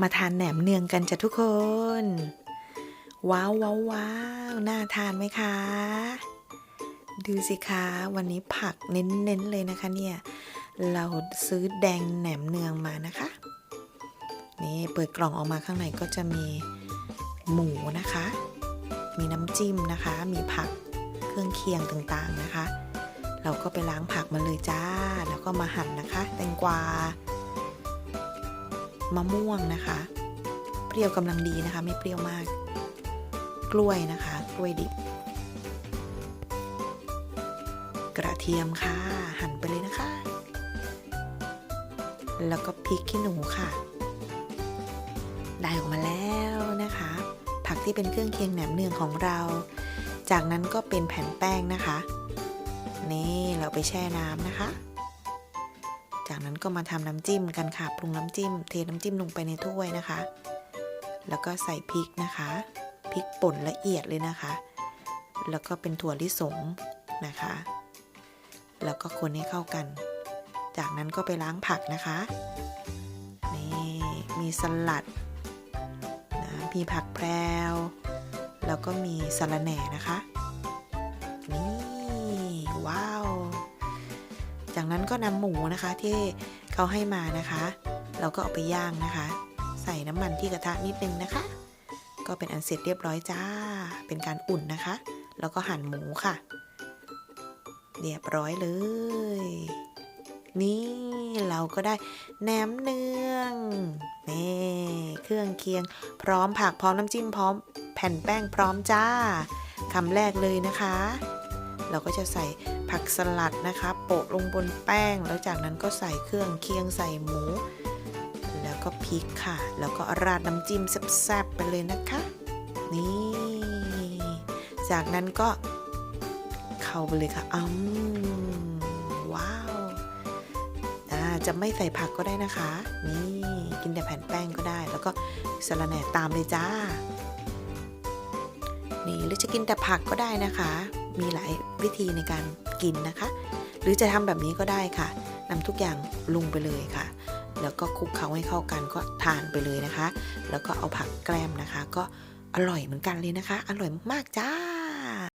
มาทานแหนมเนืองกันจ้ะทุกคน ว้าวว้าวว้าวน่าทานไหมคะ ดูสิคะวันนี้ผักเน้นๆเลยนะคะเนี่ย เราซื้อแดงแหนมเนืองมานะคะ นี่เปิดกล่องออกมาข้างในก็จะมีหมูนะคะ มีน้ำจิ้มนะคะ มีผักเครื่องเคียงต่างๆนะคะ เราก็ไปล้างผักมาเลยจ้า แล้วก็มาหั่นนะคะ แตงกวา มะม่วงนะคะ เปรี้ยวกำลังดีนะคะ ไม่เปรี้ยวมาก กล้วยนะคะ กล้วยดิบ กระเทียมค่ะ หั่นไปเลยนะคะ แล้วก็พริกขี้หนูค่ะ ได้ออกมาแล้วนะคะ ผักที่เป็นเครื่องเคียงแหนมเนืองของเรา จากนั้นก็เป็นแผ่นแป้งนะคะ นี่เราไปแช่น้ำนะคะ จากนั้นก็มาทำน้ำจิ้มกันค่ะ ปรุงน้ำจิ้ม เทน้ำจิ้มลงไปในถ้วยนะคะ แล้วก็ใส่พริกนะคะ พริกป่นละเอียดเลยนะคะ แล้วก็เป็นถั่วลิสงนะคะ แล้วก็คนให้เข้ากัน จากนั้นก็ไปล้างผักนะคะ นี่มีสลัดนะ มีผักแพรว แล้วก็มีสะระแหน่นะคะ นี่ จากนั้นก็นำหมูนะคะที่เขาให้มานะคะ เราก็เอาไปย่างนะคะ ใส่น้ำมันที่กระทะนิดนึงนะคะ ก็เป็นอันเสร็จเรียบร้อยจ้า เป็นการอุ่นนะคะ แล้วก็หั่นหมูค่ะ เรียบร้อยเลย นี่เราก็ได้แหนมเนืองนี่เครื่องเคียง พร้อมผักพร้อมน้ำจิ้มพร้อมแผ่นแป้งพร้อมจ้าคำแรกเลยนะคะ เราก็จะใส่ผักสลัดนะคะ โปะลงบนแป้ง แล้วจากนั้นก็ใส่เครื่องเคียงใส่หมู แล้วก็พริกค่ะ แล้วก็ราดน้ำจิ้มแซ่บๆไปเลยนะคะ นี่ จากนั้นก็เข้าไปเลยค่ะอืมว้าวอาจะไม่ใส่ผักก็ได้นะคะ นี่กินแต่แผ่นแป้งก็ได้ แล้วก็สะระแหน่ตามเลยจ้า นี่หรือจะกินแต่ผักก็ได้นะคะ มีหลายวิธีในการกินนะคะ หรือจะทำแบบนี้ก็ได้ค่ะนำทุกอย่างลงไปเลยค่ะ แล้วก็คลุกเคล้าให้เข้ากันก็ทานไปเลยนะคะ แล้วก็เอาผักแกล้มนะคะ ก็อร่อยเหมือนกันเลยนะคะ อร่อยมากๆจ้า